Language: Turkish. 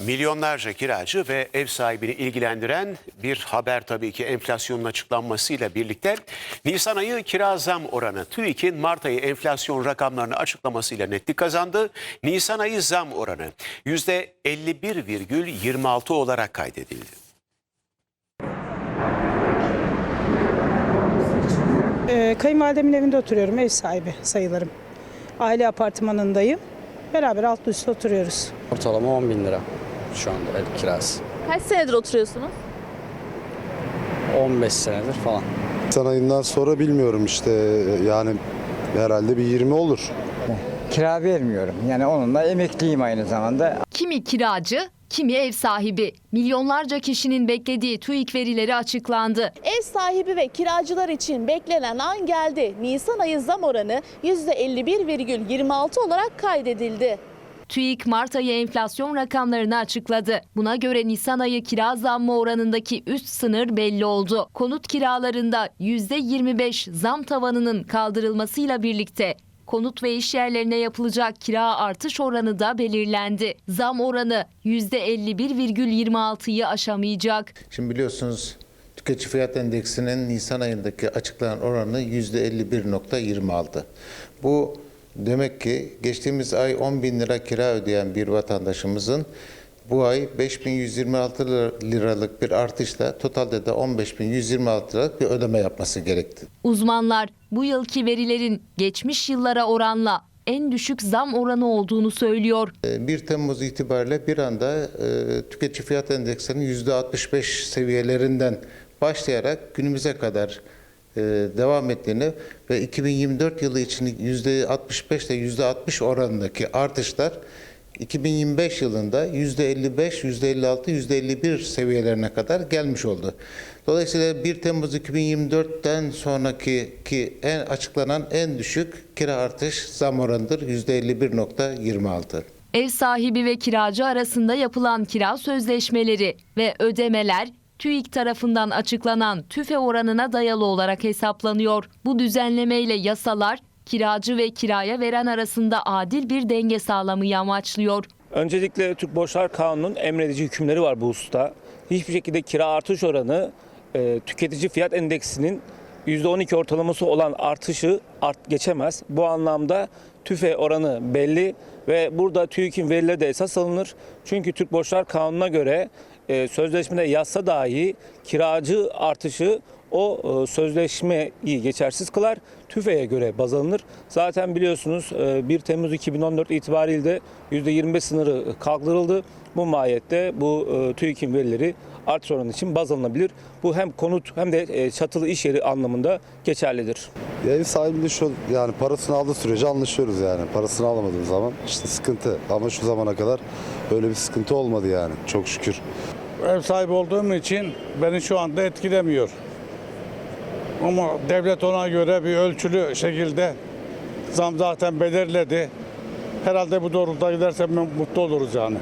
Milyonlarca kiracı ve ev sahibini ilgilendiren bir haber tabii ki enflasyonun açıklanmasıyla birlikte. Nisan ayı kira zam oranı TÜİK'in Mart ayı enflasyon rakamlarını açıklamasıyla netlik kazandı. Nisan ayı zam oranı %51,26 olarak kaydedildi. Ee, kayınvalidemin evinde oturuyorum, ev sahibi sayılırım. Aile apartmanındayım. Beraber alt üstte oturuyoruz. Ortalama 10 bin lira şu anda ev kirası. Kaç senedir oturuyorsunuz? 15 senedir falan. Nisan ayından sonra bilmiyorum işte yani herhalde bir 20 olur. Kira vermiyorum. Yani onunla emekliyim aynı zamanda. Kimi kiracı, kimi ev sahibi. Milyonlarca kişinin beklediği TÜİK verileri açıklandı. Ev sahibi ve kiracılar için beklenen an geldi. Nisan ayı zam oranı %51,26 olarak kaydedildi. TÜİK Mart ayı enflasyon rakamlarını açıkladı. Buna göre Nisan ayı kira zammı oranındaki üst sınır belli oldu. Konut kiralarında %25 zam tavanının kaldırılmasıyla birlikte konut ve iş yerlerine yapılacak kira artış oranı da belirlendi. Zam oranı %51,26'yı aşamayacak. Şimdi biliyorsunuz tüketici fiyat endeksinin Nisan ayındaki açıklanan oranı %51.26. Bu demek ki geçtiğimiz ay 10 bin lira kira ödeyen bir vatandaşımızın bu ay 5126 liralık bir artışla totalde de 15126 liralık bir ödeme yapması gerekti. Uzmanlar bu yılki verilerin geçmiş yıllara oranla en düşük zam oranı olduğunu söylüyor. 1 Temmuz itibariyle bir anda e, tüketici fiyat endeksinin %65 seviyelerinden başlayarak günümüze kadar devam ettiğini ve 2024 yılı için %65 ile %60 oranındaki artışlar 2025 yılında %55, %56, %51 seviyelerine kadar gelmiş oldu. Dolayısıyla 1 Temmuz 2024'ten sonraki ki en açıklanan en düşük kira artış zam oranıdır %51.26. Ev sahibi ve kiracı arasında yapılan kira sözleşmeleri ve ödemeler TÜİK tarafından açıklanan tüfe oranına dayalı olarak hesaplanıyor. Bu düzenlemeyle yasalar kiracı ve kiraya veren arasında adil bir denge sağlamayı amaçlıyor. Öncelikle Türk Borçlar Kanunu'nun emredici hükümleri var bu hususta. Hiçbir şekilde kira artış oranı e, tüketici fiyat endeksinin %12 ortalaması olan artışı art geçemez. Bu anlamda tüfe oranı belli ve burada TÜİK'in verileri de esas alınır. Çünkü Türk Borçlar Kanunu'na göre e, sözleşmede yazsa dahi kiracı artışı o e, sözleşmeyi geçersiz kılar. TÜFE'ye göre baz alınır. Zaten biliyorsunuz e, 1 Temmuz 2014 itibariyle de %25 sınırı kaldırıldı. Bu mahiyette bu e, TÜİK'in verileri artış oranı için baz alınabilir. Bu hem konut hem de e, çatılı iş yeri anlamında geçerlidir. Ev sahibiyle şu yani parasını aldığı sürece anlaşıyoruz yani. Parasını alamadığım zaman işte sıkıntı. Ama şu zamana kadar öyle bir sıkıntı olmadı yani çok şükür. Ev sahibi olduğum için beni şu anda etkilemiyor. Ama devlet ona göre bir ölçülü şekilde zam zaten belirledi. Herhalde bu doğrultuda giderse mutlu oluruz yani.